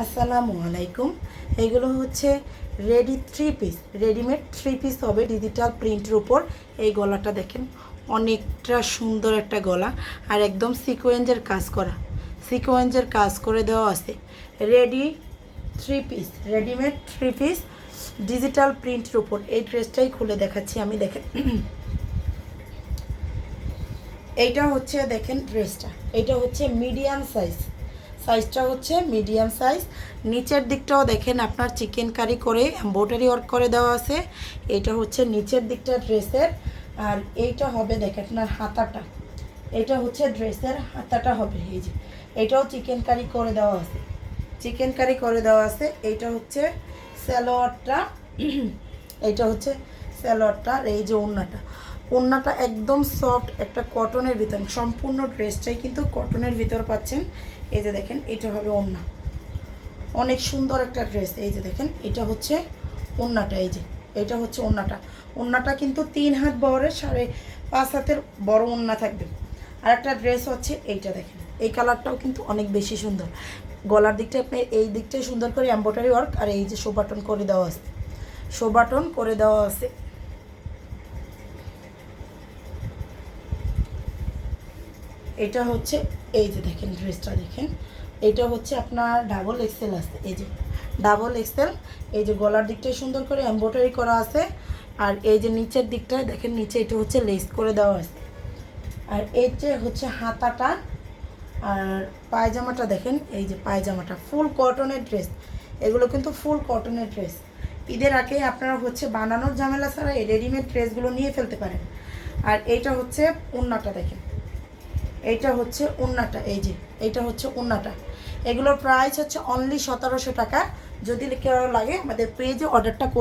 আসসালামু আলাইকুম। এগুলো হচ্ছে ready three piece readymade three piece হবে ডিজিটাল প্রিন্টের উপর। এই গলাটা দেখেন, অনেকটা সুন্দর একটা গলা আর একদম সিকোয়েন্সের কাজ করা। সিকোয়েন্সের কাজ করে দেওয়া আছে। Ready three piece readymade three piece digital প্রিন্টের উপর। এই ড্রেসটাই খুলে দেখাচ্ছি আমি, দেখেন। এইটা হচ্ছে, দেখেন ড্রেসটা এটা হচ্ছে মিডিয়াম সাইজ সাইজটা হচ্ছে মিডিয়াম সাইজ নিচের দিকটাও দেখেন আপনার চিকেন কারি করে এম্ব্রয়ডারি ওয়ার্ক করে দেওয়া আছে। এটা হচ্ছে নিচের দিকটা ড্রেসের আর এইটা হবে দেখেন আপনার হাতাটা। এটা হচ্ছে ড্রেসের হাতাটা হবে, এই যে। এটাও চিকেন কারি করে দেওয়া আছে। চিকেন কারি করে দেওয়া আছে। এইটা হচ্ছে স্যালোয়ারটা এইটা হচ্ছে স্যালোয়ারটা আর এই যে ওড়নাটা ওড়নাটা একদম সফট একটা কটনের ভিতর, সম্পূর্ণ ড্রেসটাই কিন্তু কটনের ভিতর পাচ্ছেন। এই যে দেখেন, এটা হবে ওড়না। অনেক সুন্দর একটা ড্রেস এই যে দেখেন, এটা হচ্ছে ওড়নাটা, এই যে, এটা হচ্ছে ওড়নাটা। ওড়নাটা কিন্তু তিন হাত বহরের সাড়ে পাঁচ হাতের বড় ওড়না থাকবে। আর একটা ড্রেস হচ্ছে এইটা দেখেন, এই কালারটাও কিন্তু অনেক বেশি সুন্দর। গলার দিকটা আপনি এই দিকটাই সুন্দর করে এম্ব্রয়ডারি ওয়ার্ক আর এই যে শো বাটন করে দেওয়া আছে। শো বাটন করে দেওয়া আছে। এটা হচ্ছে, এই যে দেখেন ড্রেসটা দেখেন, এটা হচ্ছে আপনার ডাবল এক্সেল আছে, এই যে ডাবল এক্সেল এই যে গলার দিকটাই সুন্দর করে এম্ব্রয়ডারি করা আছে, আর এই যে নিচের দিকটায় দেখেন নিচে এটা হচ্ছে লেস করে দেওয়া আছে। আর এই যে হচ্ছে হাতাটা, আর পায়জামাটা দেখেন, এই যে পায়জামাটা ফুল কটনের ড্রেস এগুলো কিন্তু ফুল কটনের ড্রেস ঈদের আগে আপনারা হচ্ছে বানানোর ঝামেলা ছাড়া এই রেডিমেড ড্রেসগুলো নিয়ে ফেলতে পারেন। আর এইটা হচ্ছে ওন্নাটা দেখেন এইটা হচ্ছে উন্নাটা, এই যে, এইটা হচ্ছে উন্নাটা। এগুলোর প্রাইস হচ্ছে অনলি সতেরোশো টাকা। যদি কেউ লাগে আমাদের পেজে অর্ডারটা করে